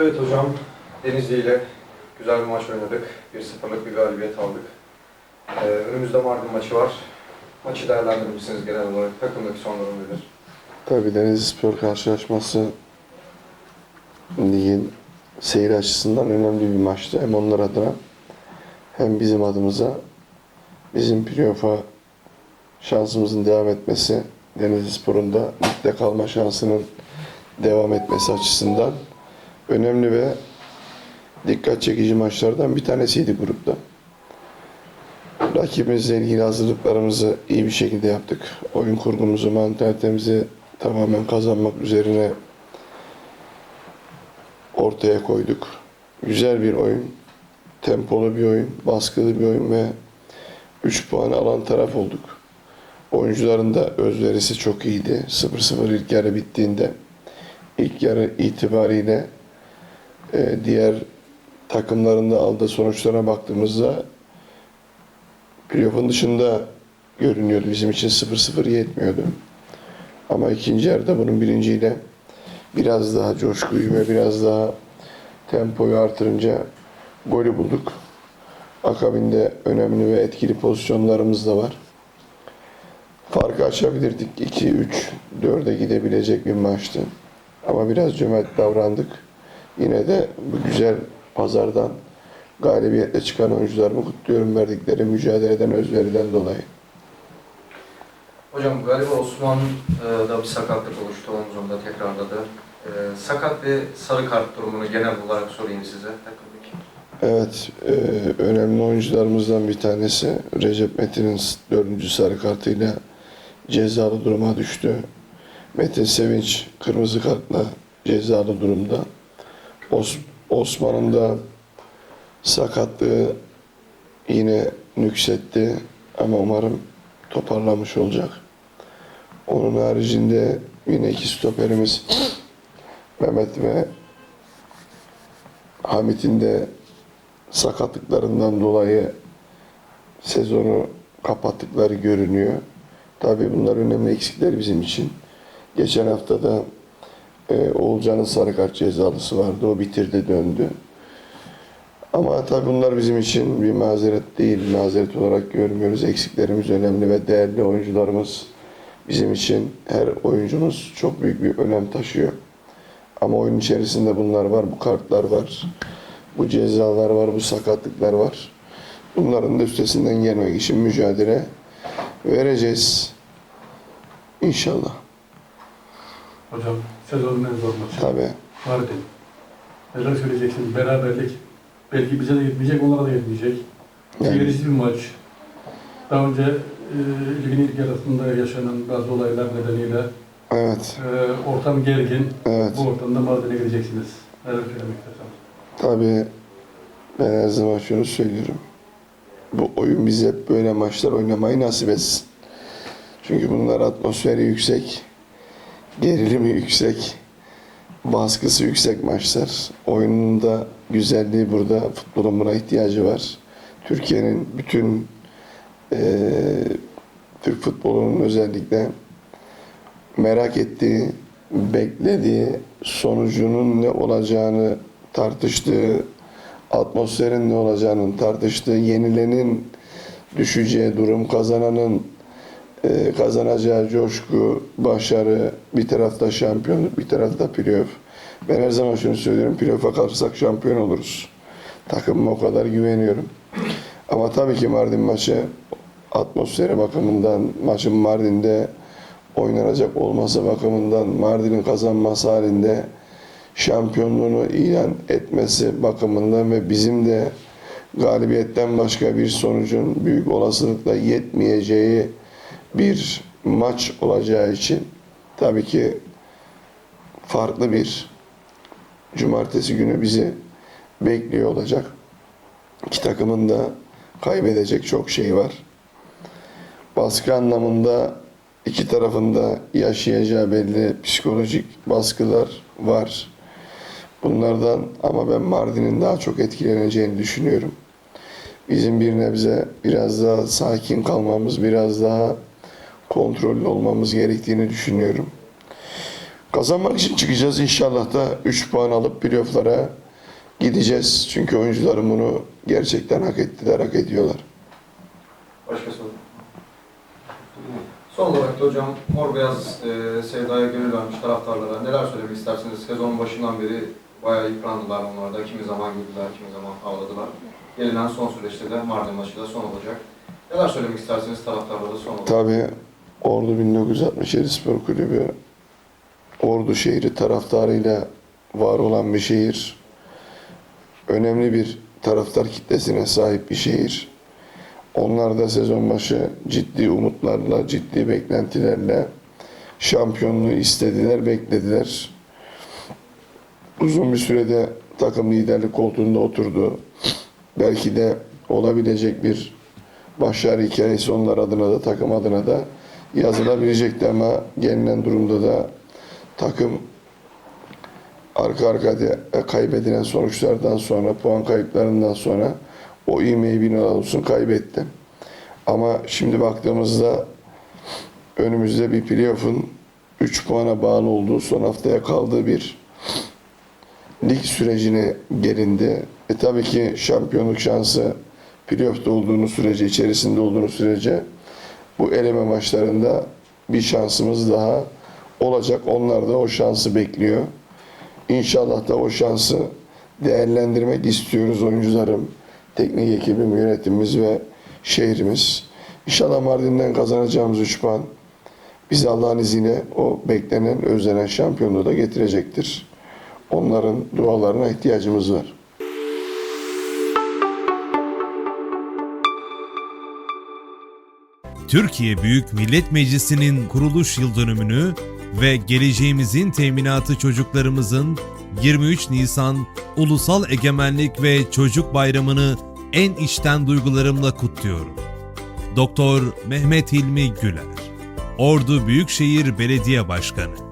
Evet hocam, Denizli ile güzel bir maç oynadık. 1-0'lık bir galibiyet aldık. Ee, önümüzde Mardin maçı var. Maçı değerlendirmişsiniz genel olarak. Takımdaki son durum nedir? Tabii Denizli Spor karşılaşması ligin seyir açısından önemli bir maçtı. Hem onlar adına hem bizim adımıza bizim playoff'a şansımızın devam etmesi, Denizli Spor'un da ligde kalma şansının devam etmesi açısından önemli ve dikkat çekici maçlardan bir tanesiydi grupta. Rakibimizle ilgili hazırlıklarımızı iyi bir şekilde yaptık. Oyun kurgumuzu, mantalitemizi tamamen kazanmak üzerine ortaya koyduk. Güzel bir oyun, tempolu bir oyun, baskılı bir oyun ve 3 puan alan taraf olduk. Oyuncuların da özverisi çok iyiydi. 0-0 ilk yarı bittiğinde ilk yarı itibariyle e, diğer takımların da aldığı sonuçlara baktığımızda playoff'un dışında görünüyordu. Bizim için 0-0 yetmiyordu. Ama ikinci yarıda bunun bilinciyle biraz daha coşkuyu ve biraz daha tempoyu artırınca golü bulduk. Akabinde önemli ve etkili pozisyonlarımız da var. Farkı açabilirdik. 2-3, 4'e gidebilecek bir maçtı. Ama biraz cömert davrandık. Yine de bu güzel pazardan galibiyetle çıkan oyuncularımı kutluyorum verdikleri mücadeleden, özveriden dolayı. Hocam galiba Osman e, da bir sakatlık oluştu omzunda tekrarladı. E, sakat ve sarı kart durumunu genel olarak sorayım size. Evet, e, önemli oyuncularımızdan bir tanesi Recep Metin'in dördüncü sarı kartıyla cezalı duruma düştü. Metin Sevinç kırmızı kartla cezalı durumda. Os- Osman'ın da sakatlığı yine nüksetti ama umarım toparlamış olacak. Onun haricinde yine iki stoperimiz Mehmet ve Hamit'in de sakatlıklarından dolayı sezonu kapattıkları görünüyor. Tabii bunlar önemli eksikler bizim için. Geçen hafta da e, Oğulcan'ın sarı kart cezalısı vardı. O bitirdi döndü. Ama tabii bunlar bizim için bir mazeret değil. Mazeret olarak görmüyoruz. Eksiklerimiz önemli ve değerli oyuncularımız bizim için her oyuncumuz çok büyük bir önem taşıyor. Ama oyun içerisinde bunlar var, bu kartlar var, bu cezalar var, bu sakatlıklar var. Bunların da üstesinden gelmek için mücadele vereceğiz. İnşallah. Hocam sezonun en zor maçı. Tabii. Mardin. Neler söyleyeceksiniz? Beraberlik. Belki bize de yetmeyecek, onlara da yetmeyecek. Yani- Gerisi bir maç. Daha önce e, ligin ilk yarısında yaşanan bazı olaylar nedeniyle Evet, e, ortam gergin. evet. Bu ortamda Mardin'e gideceksiniz. Neler söylemek isterseniz. Tabii ben her zaman şunu söylüyorum. Bu oyun bize hep böyle maçlar oynamayı nasip etsin. Çünkü bunlar atmosferi yüksek, gerilimi yüksek, baskısı yüksek maçlar. Oyunun da güzelliği burada, futbolun buna ihtiyacı var. Türkiye'nin bütün eee Türk futbolunun özellikle merak ettiği, beklediği, sonucunun ne olacağını tartıştığı, atmosferin ne olacağını tartıştığı, yenilenin düşeceği durum, kazananın e, kazanacağı coşku, başarı, bir tarafta şampiyonluk, bir tarafta playoff. Ben her zaman şunu söylüyorum, playoff'a kalırsak şampiyon oluruz. Takımıma o kadar güveniyorum. Ama tabii ki Mardin maçı atmosferi bakımından, maçın Mardin'de oynanacak olması bakımından, Mardin'in kazanması halinde şampiyonluğunu ilan etmesi bakımından ve bizim de galibiyetten başka bir sonucun büyük olasılıkla yetmeyeceği bir maç olacağı için tabii ki farklı bir cumartesi günü bizi bekliyor olacak. İki takımın da kaybedecek çok şey var. Baskı anlamında iki tarafında yaşayacağı belli psikolojik baskılar var. Bunlardan ama ben Mardin'in daha çok etkileneceğini düşünüyorum. Bizim bir nebze biraz daha sakin kalmamız, biraz daha kontrollü olmamız gerektiğini düşünüyorum. Kazanmak için çıkacağız. İnşallah da 3 puan alıp playoff'lara gideceğiz. Çünkü oyuncularım bunu gerçekten hak ettiler, hak ediyorlar. Başka soru? Son olarak da hocam Mor Beyaz e, sevdaya gönül vermiş taraftarlara neler söylemek istersiniz? Sezonun başından beri bayağı yıprandılar onlar da. Kimi zaman güldüler, kimi zaman ağladılar. Gelinen son süreçte de Mardin maçı da son olacak. Neler söylemek istersiniz taraftarlara son olarak? Tabii Ordu 1967 Spor Kulübü Ordu şehri taraftarıyla var olan bir şehir. Önemli bir taraftar kitlesine sahip bir şehir. Onlar da sezon başı ciddi umutlarla, ciddi beklentilerle şampiyonluğu istediler, beklediler. Uzun bir sürede takım liderlik koltuğunda oturdu. Belki de olabilecek bir başarı hikayesi onlar adına da takım adına da yazılabilecekti ama gelinen durumda da takım arka arkaya kaybedilen sonuçlardan sonra puan kayıplarından sonra o ivmeyi bir olsun kaybetti. Ama şimdi baktığımızda önümüzde bir playoff'un 3 puana bağlı olduğu son haftaya kaldığı bir lig sürecine gelindi. E tabii ki şampiyonluk şansı playoff'ta olduğunuz sürece, içerisinde olduğunuz sürece bu eleme maçlarında bir şansımız daha olacak. Onlar da o şansı bekliyor. İnşallah da o şansı değerlendirmek istiyoruz oyuncularım, teknik ekibim, yönetimimiz ve şehrimiz. İnşallah Mardin'den kazanacağımız 3 puan bizi Allah'ın izniyle o beklenen, özlenen şampiyonluğu da getirecektir. Onların dualarına ihtiyacımız var. Türkiye Büyük Millet Meclisi'nin kuruluş yıl dönümünü ve geleceğimizin teminatı çocuklarımızın 23 Nisan Ulusal Egemenlik ve Çocuk Bayramı'nı en içten duygularımla kutluyorum. Doktor Mehmet Hilmi Güler Ordu Büyükşehir Belediye Başkanı